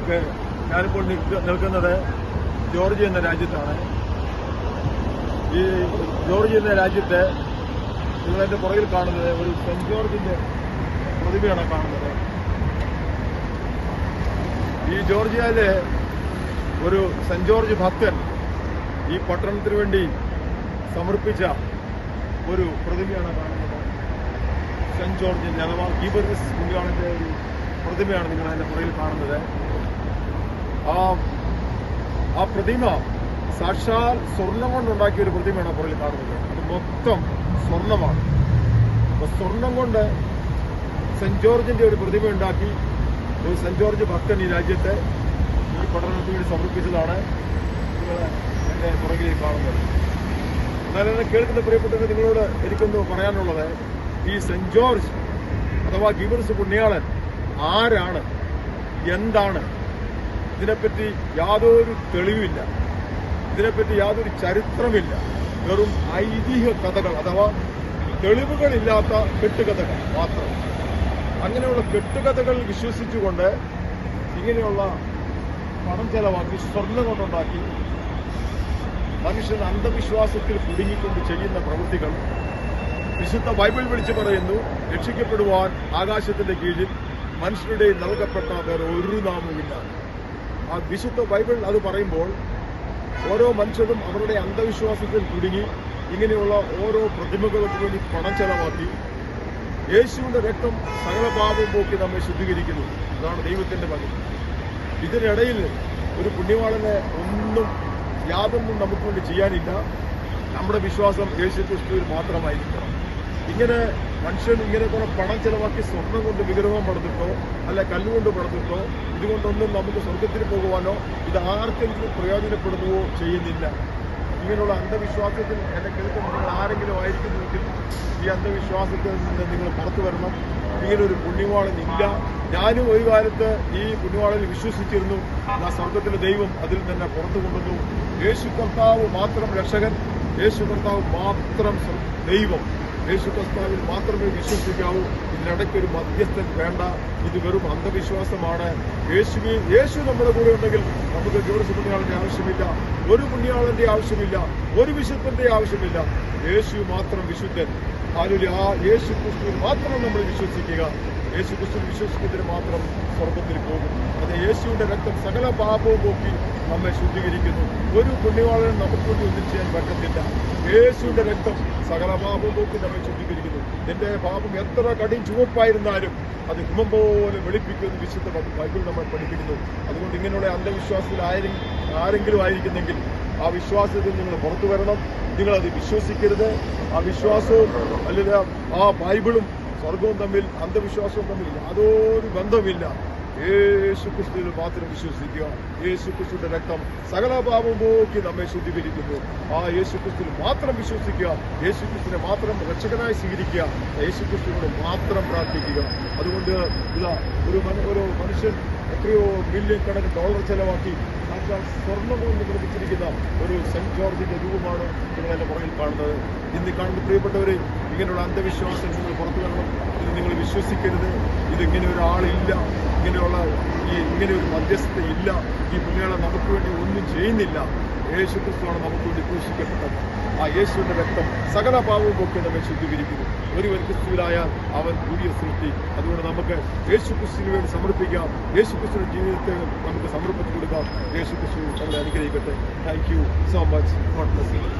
Okay ഞാനിപ്പോൾ നിൽക്കുന്നത് Georgia എന്ന രാജ്യത്താണ്. ഈ ജോർജിയ എന്ന രാജ്യത്തെ നിങ്ങൾ എന്റെ പുറകിൽ കാണുന്നത് ഒരു സെന്റ് ജോർജിന്റെ പ്രതിമയാണ് കാണുന്നത്. ഈ ജോർജിയയിലെ ഒരു സെന്റ് ജോർജ് ഭക്തൻ ഈ പട്ടണത്തിന് വേണ്ടി സമർപ്പിച്ച ഒരു പ്രതിമയാണ് കാണുന്നത്. സെന്റ് ജോർജിന്റെ അഥവാ ഗീബറിസ് പുണ്യാളന്റെ ഒരു പ്രതിമയാണ് നിങ്ങൾ അതിന്റെ പുറകിൽ കാണുന്നത്. ആ പ്രതിമ സാക്ഷാൽ സ്വർണം കൊണ്ടുണ്ടാക്കിയ ഒരു പ്രതിമയാണ് പുറകിൽ കാണുന്നത്. അത് മൊത്തം സ്വർണമാണ്. അപ്പൊ സ്വർണം കൊണ്ട് സെന്റ് ജോർജിന്റെ ഒരു പ്രതിമ ഉണ്ടാക്കി. ഒരു സെന്റ് ജോർജ് ഭക്തൻ ഈ രാജ്യത്തെ ഈ പഠനത്തിന് വേണ്ടി സമർപ്പിച്ചതാണ് നിങ്ങൾ എന്റെ പുറകിൽ കാണുന്നത്. എന്നാലും എന്നെ കേൾക്കുന്ന പ്രിയപ്പെട്ടവർ നിങ്ങളോട് എനിക്കൊന്ന് പറയാനുള്ളത് ഈ സെന്റ് ജോർജ് അഥവാ ഗീബർസ് പുണ്യാളൻ ആരാണ്? എന്താണ്? ഇതിനെപ്പറ്റി യാതൊരു തെളിവില്ല. ഇതിനെപ്പറ്റി യാതൊരു ചരിത്രമില്ല. വെറും ഐതിഹ്യ കഥകൾ അഥവാ തെളിവുകളില്ലാത്ത കെട്ടുകഥകൾ മാത്രം. അങ്ങനെയുള്ള കെട്ടുകഥകൾ വിശ്വസിച്ചുകൊണ്ട് ഇങ്ങനെയുള്ള പണം ചെലവാക്കി സ്വർണം കൊണ്ടുണ്ടാക്കി മനുഷ്യൻ അന്ധവിശ്വാസത്തിൽ കുടുങ്ങിക്കൊണ്ട് ചെയ്യുന്ന പ്രവൃത്തികൾ വിശുദ്ധ ബൈബിൾ വിളിച്ചു പറയുന്നു രക്ഷിക്കപ്പെടുവാൻ ആകാശത്തിന്റെ കീഴിൽ മനുഷ്യരുടെ നൽകപ്പെട്ട വേറെ ഒരു നാമവുമില്ല ആ വിശുദ്ധ ബൈബിൾ അത് പറയുമ്പോൾ ഓരോ മനുഷ്യരും അവരുടെ അന്ധവിശ്വാസത്തിൽ കുടുങ്ങി ഇങ്ങനെയുള്ള ഓരോ പ്രതിമകൾക്ക് വേണ്ടി പണം ചെലവാക്കി യേശുവിന്റെ രക്തം സകല പാപം പോക്കി നമ്മെ ശുദ്ധീകരിക്കുന്നു. അതാണ് ദൈവത്തിന്റെ പകൽ. ഇതിനിടയിൽ ഒരു പുണ്യവാളനെ ഒന്നും യാതൊന്നും നമുക്ക് വേണ്ടി ചെയ്യാനില്ല. നമ്മുടെ വിശ്വാസം യേശു ക്രിസ്തുവിൽ മാത്രമായിരിക്കണം. ഇങ്ങനെ മനുഷ്യൻ ഇങ്ങനെ കുറെ പണം ചെലവാക്കി സ്വർണം കൊണ്ട് വിഗ്രഹം പടുത്തിട്ടോ അല്ല കല്ലുകൊണ്ട് പടുത്തിട്ടോ ഇതുകൊണ്ടൊന്നും നമുക്ക് സ്വർഗത്തിൽ പോകുവാനോ ഇത് ആർക്കെങ്കിലും പ്രയോജനപ്പെടുന്നുവോ ചെയ്യുന്നില്ല. ഇങ്ങനെയുള്ള അന്ധവിശ്വാസത്തിൽ എന്നെ കേൾക്കുന്ന നിങ്ങൾ ആരെങ്കിലും ആയിരിക്കുന്നുവെങ്കിൽ ഈ അന്ധവിശ്വാസത്തിൽ നിന്ന് നിങ്ങൾ പുറത്തു വരണം. ഇങ്ങനെ ഒരു പുണ്യവാളൻ ഇല്ല. ഞാനും ഒരു കാലത്ത് ഈ പുണ്യവാളനിൽ വിശ്വസിച്ചിരുന്നു. ആ സ്വർഗത്തിലെ ദൈവം അതിൽ തന്നെ പുറത്തു കൊണ്ടുവന്നു. യേശു കർത്താവ് മാത്രം രക്ഷകൻ. യേശു കർത്താവ് മാത്രം ദൈവം. യേശു കർത്താവിൽ മാത്രമേ വിശ്വസിക്കാവൂ. ഇതിനിടയ്ക്ക് ഒരു മധ്യസ്ഥൻ വേണ്ട. ഇത് വെറും അന്ധവിശ്വാസമാണ്. യേശുവി യേശു നമ്മുടെ കൂടെ ഉണ്ടെങ്കിൽ നമുക്ക് ജോലിസ് ആവശ്യമില്ല. ഒരു പുണ്യാളന്റെ ആവശ്യമില്ല. ഒരു വിശുദ്ധന്റെ ആവശ്യമില്ല. യേശു മാത്രം വിശുദ്ധൻ. അതിൽ ആ യേശു ക്രിസ്തുവിൽ മാത്രം നമ്മൾ വിശ്വസിക്കുക. യേശു ക്രിസ്തു വിശ്വസിക്കുന്നതിന് മാത്രം സ്വർഗത്തിൽ പോകും അത് യേശുവിന്റെ രക്തം സകല പാപവും പോക്കി നമ്മെ ശുദ്ധീകരിക്കുന്നു. ഒരു പുണ്യവാളനും നമുക്ക് വേണ്ടി ഒന്നും ചെയ്യാൻ പറ്റത്തില്ല. യേശുവിന്റെ രക്തം സകല പാപവും പോക്കി നമ്മെ ശുദ്ധീകരിക്കുന്നു. നിന്റെ പാപം എത്ര കടും ചുവപ്പായിരുന്നാലും അത് ഹിമം പോലെ വെളുപ്പിക്കുമെന്ന് വിശുദ്ധ ബൈബിൾ നമ്മൾ പഠിപ്പിക്കുന്നു. അതുകൊണ്ട് ഇങ്ങനെയുള്ള അന്ധവിശ്വാസത്തിൽ ആരെങ്കിലും ആരെങ്കിലും ആയിരിക്കുന്നെങ്കിൽ ആ വിശ്വാസത്തിൽ നിങ്ങൾ പുറത്തു വരണം. നിങ്ങളത് വിശ്വസിക്കരുത്. ആ വിശ്വാസവും അല്ലെങ്കിൽ ആ ബൈബിളും സ്വർഗവും തമ്മിൽ അന്ധവിശ്വാസവും തമ്മിൽ യാതൊരു ബന്ധമില്ല യേശു ക്രിസ്തുവിൽ മാത്രം വിശ്വസിക്കുക. യേശു ക്രിസ്തുവിന്റെ രക്തം സകല പാപം പോക്കി നമ്മെ ശുദ്ധീകരിക്കുന്നു. ആ യേശു ക്രിസ്തുവിൽ മാത്രം വിശ്വസിക്കുക. യേശു ക്രിസ്തുവിനെ മാത്രം രക്ഷകനായി സ്വീകരിക്കുക. യേശു ക്രിസ്തുവിനോട് മാത്രം പ്രാർത്ഥിക്കുക. അതുകൊണ്ട് ഇതാ ഒരു ഒരു മനുഷ്യൻ എത്രയോ മില്യൺ കണക്കിന് ഡോളർ ചെലവാക്കി സാക്ഷാൽ സ്വർണം കൊണ്ട് നിർമ്മിച്ചിരിക്കുന്ന ഒരു സെന്റ് ജോർജിന്റെ രൂപമാണ് എന്റെ പുറകിൽ കാണുന്നത്. ഇന്ന് കാണുന്ന പ്രിയപ്പെട്ടവരെ ഇങ്ങനെയുള്ള അന്ധവിശ്വാസം നിങ്ങൾ പുറത്തു വരണം. ഇത് നിങ്ങൾ വിശ്വസിക്കരുത്. ഇത് ഇങ്ങനെ ഒരാളില്ല ഇങ്ങനെയുള്ള ഈ ഇങ്ങനെ ഒരു മധ്യസ്ഥത ഇല്ല. ഈ പുണ്യാളെ നമുക്ക് വേണ്ടി ഒന്നും ചെയ്യുന്നില്ല. യേശുക്രിസ്തുവാണ് നമുക്ക് വേണ്ടി ക്രൂശിക്കപ്പെട്ടത്. ആ യേശുവിന്റെ രക്തം സകല പാവവും ഒക്കെ നമ്മെ ശുദ്ധീകരിക്കുന്നു. ഒരുവൻ ക്രിസ്തുവിലായാൽ അവൻ പുതിയ സൃഷ്ടി. അതുകൊണ്ട് നമുക്ക് യേശു ക്രിസ്തുവിന് വേണ്ടി സമർപ്പിക്കാം. യേശു ക്രിസ്തുവിന്റെ ജീവിതത്തെ നമുക്ക് സമർപ്പിച്ചു കൊടുക്കാം. യേശു ക്രിസ്തു നമ്മളെ അനുഗ്രഹിക്കട്ടെ. Thank you so much God bless you